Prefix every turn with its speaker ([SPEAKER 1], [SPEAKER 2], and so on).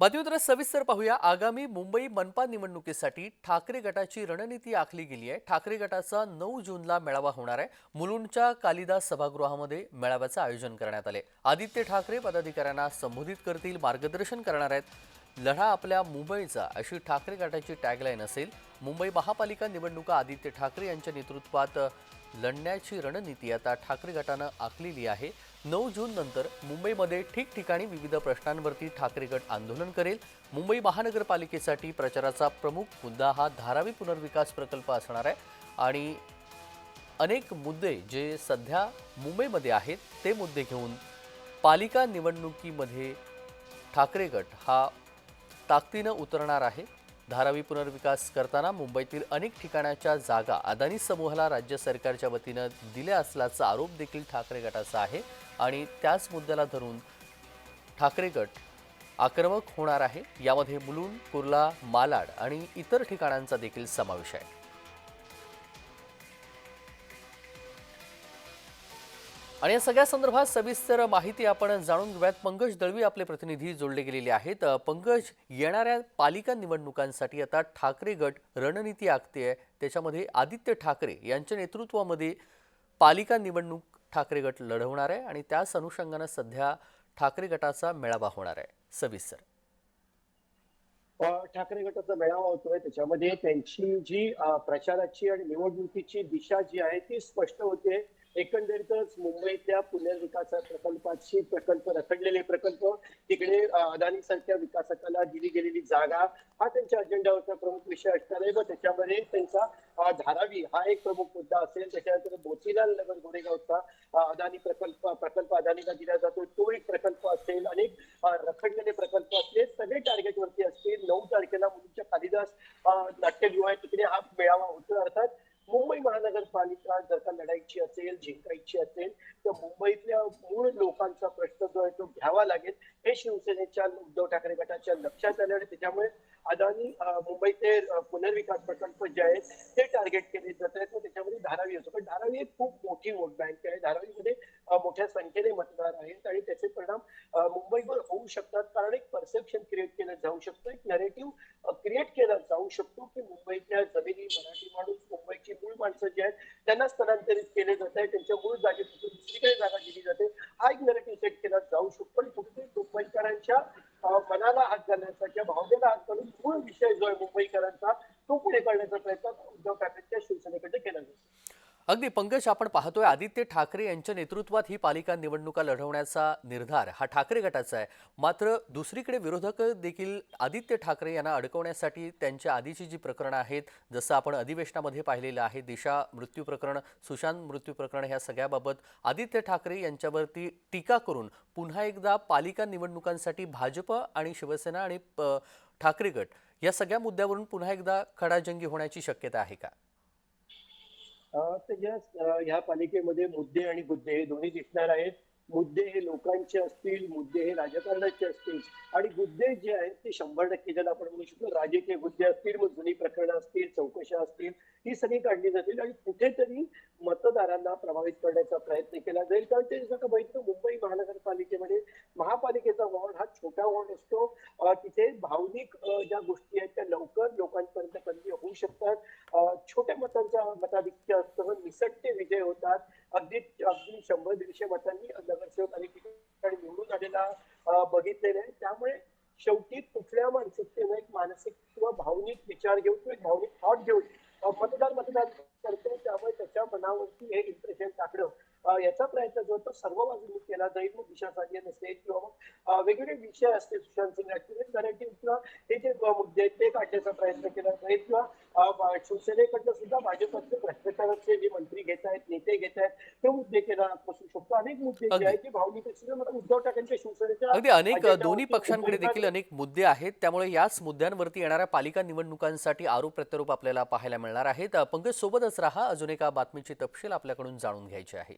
[SPEAKER 1] बातमीपत्र सविस्तर पाहूया. आगामी मुंबई मनपा निवडणुकीसाठी ठाकरे गटाची रणनीती आखली गेली आहे. ठाकरे गटाचा नऊ जूनला मेळावा होणार आहे. मुलुंडच्या कालिदास सभागृहामध्ये मेळाव्याचं आयोजन करण्यात आले. आदित्य ठाकरे पदाधिकाऱ्यांना संबोधित करतील मार्गदर्शन करणार आहेत. लढा आपल्या मुंबईचा अशी ठाकरे गटाची टॅगलाईन असेल. मुंबई महापालिका निवडणुका आदित्य ठाकरे यांच्या नेतृत्वात लढण्याची रणनीती आता ठाकरे गटानं आखलेली आहे. नऊ जून नंतर मुंबईमध्ये ठिकठिकाणी विविध प्रश्नांवरती ठाकरे गट आंदोलन करेल. मुंबई महानगरपालिकेसाठी प्रचाराचा प्रमुख मुद्दा हा धारावी पुनर्विकास प्रकल्प असणार आहे आणि अनेक मुद्दे जे सध्या मुंबईमध्ये आहेत ते मुद्दे घेऊन पालिका निवडणुकीमध्ये ठाकरे गट हा ताकदीनं उतरणार आहे. धारावी पुनर्विकास करताना मुंबईतील अनेक ठिकाणाच्या जागा अदानी समूहाला राज्य सरकारच्या वतीनं दिल्या असल्याचा आरोप देखील ठाकरे गटाचा आहे आणि त्याच मुद्द्याला धरून ठाकरे गट आक्रमक होणार आहे. यामध्ये मुलुंड कुर्ला मालाड आणि इतर ठिकाणांचा देखील समावेश आहे. आणि या सगळ्या संदर्भात सविस्तर माहिती आपण जाणून घेऊयात. पंकज दळवी आपले प्रतिनिधी जोडले गेलेले आहेत. पंकज येणाऱ्या पालिका निवडणुकांसाठी आता ठाकरे गट रणनीती आखते आहे. त्याच्यामध्ये आदित्य ठाकरे यांच्या नेतृत्वामध्ये पालिका निवडणूक ठाकरे गट लढवणार आहे आणि त्याच अनुषंगानं सध्या ठाकरे गटाचा मेळावा होणार आहे. सविस्तर.
[SPEAKER 2] ठाकरे गटाचा मेळावा होतोय. त्याच्यामध्ये त्यांची जी प्रचाराची आणि निवडणुकीची दिशा जी आहे ती स्पष्ट होते. एकंदरीतच मुंबईतल्या पुनर्विकास प्रकल्पाची प्रकल्प रखडलेले प्रकल्प तिकडे अदानी सारख्या विकासकाला दिली गेलेली जागा हा त्यांच्या अजेंडावरचा प्रमुख विषय असणार आहे. व त्याच्यामध्ये त्यांचा धारावी हा एक प्रमुख मुद्दा असेल. त्याच्यानंतर मोतीलाल नगर गोरेगावचा अदानी प्रकल्प प्रकल्प अदानीला दिला जातो. तो एक प्रकल्प असेल. अनेक रखडलेले प्रकल्प असतील. सगळे टार्गेट वरती असतील. नऊ तारखेला मुलींच्या कालिदास अ, नाट्यगृह आहे तिकडे हा मेळावा होतो अर्थात मुंबई महानगरपालिका जर का लढायची असेल जिंकायची असेल तर मुंबईतल्या मूळ लोकांचा प्रश्न जो आहे तो घ्यावा लागेल. हे शिवसेनेच्या उद्धव ठाकरे गटाच्या लक्षात आलं आणि त्याच्यामुळे अदानी मुंबईचे पुनर्विकास प्रकल्प जे आहेत ते टार्गेट केले जात आहेत. व त्याच्यामध्ये धारावी असतो पण धारावी एक खूप मोठी वोट बँक आहे. धारावीमध्ये मोठ्या संख्येने मतदार आहेत आणि त्याचे परिणाम मुंबईवर होऊ शकतात. कारण एक परसेप्शन क्रिएट केलं जाऊ शकतं. एक नरेटिव्ह क्रिएट केला जाऊ शकतो की मुंबईतल्या जमिनी मराठी माणूस मुंबईची मूळ माणसं जी आहेत त्यांना स्थलांतरित केले जात आहेत त्यांच्या मूळ जागेपासून दुसरीकडे जागा दिली जाते हा एक नरेटिव्ह सेट केला जाऊ शकतो पण कुठेतरी मुंबईकरांच्या अ, मनाला हात घालण्याचा किंवा भावनेला मूळ विषय जो आहे मुंबईकरांचा तो पुढे करण्याचा प्रयत्न उद्धव ठाकरेंच्या शिवसेनेकडे केला जातो
[SPEAKER 1] अगदी पंकज आपण पाहतोय आदित्य ठाकरे यांच्या नेतृत्वात ही पालिका निवडणुका लढवण्याचा निर्धार हा ठाकरे गटाचा आहे. मात्र दुसरीकडे विरोधक देखील आदित्य ठाकरे यांना अडकवण्यासाठी त्यांच्या आधीची जी प्रकरणं आहेत जसं आपण अधिवेशनामध्ये पाहिलेलं आहे दिशा मृत्यू प्रकरण सुशांत मृत्यू प्रकरण ह्या सगळ्याबाबत आदित्य ठाकरे यांच्यावरती टीका करून पुन्हा एकदा पालिका निवडणुकांसाठी भाजप आणि शिवसेना आणि ठाकरे गट या सगळ्या मुद्द्यावरून पुन्हा एकदा खडाजंगी होण्याची शक्यता आहे का?
[SPEAKER 2] अ, ह्या पालिकेमध्ये मुद्दे आणि गुद्दे हे दोन्ही दिसणार आहेत. मुद्दे हे लोकांचे असतील मुद्दे हे राजकारणाचे असतील आणि गुद्दे जे आहेत ते शंभर टक्के ज्याला आपण म्हणू शकतो राजकीय गुद्दे असतील मग जुनी प्रकरणं असतील चौकशा असतील ही सगळी काढली जातील आणि कुठेतरी मतदारांना प्रभावित करण्याचा प्रयत्न केला जाईल. कारण ते जसं का बघितलं मुंबई महानगरपालिकेमध्ये महापालिकेचा वॉर्ड हा छोटा वॉर्ड असतो. तिथे भावनिक ज्या गोष्टी आहेत त्या लवकर लोकांपर्यंत शकतात. छोट्या मतांच्या मताधिक्यासह असतं निसटते विजय होतात. अगदी अगदी शंभर दीडशे मतांनी नगरसेवक अनेक ठिकाणी निवडून आलेला बघितलेला आहे. त्यामुळे शेवटी कुठल्या मानसिकतेनं एक मानसिक किंवा भावनिक विचार घेऊन किंवा भावनिक थॉट घेऊन मतदार मतदान करतो त्यामुळे त्याच्या मनावरती हे इम्प्रेशन टाकणं याचा प्रयत्न जो तो सर्व बाजूंनी केला. जाईल मग दिशा साधन असेल किंवा मग वेगवेगळे विषय असतील सुशांत सिंग किंवा हे जे मुद्दे आहेत ते काढण्याचा प्रयत्न केला. जाईल किंवा शिवसेनेकडनं सुद्धा भाजपचे भ्रष्टाचाराचे जे मंत्री घेत आहेत नेते घेत आहेत ते मुद्दे केला असू शकतो. अनेक मुद्दे जे. आहेत ते भावनिक उद्धव ठाकरेंच्या शिवसेनेच्या
[SPEAKER 1] अगदी अनेक दोन्ही पक्षांकडे देखील अनेक मुद्दे आहेत. त्यामुळे याच मुद्द्यांवरती येणाऱ्या पालिका निवडणुकांसाठी आरोप प्रत्यारोप आपल्याला पाहायला मिळणार आहेत. पंकज सोबतच राहा. अजून एका बातमीची तपशील आपल्याकडून जाणून घ्यायची आहे.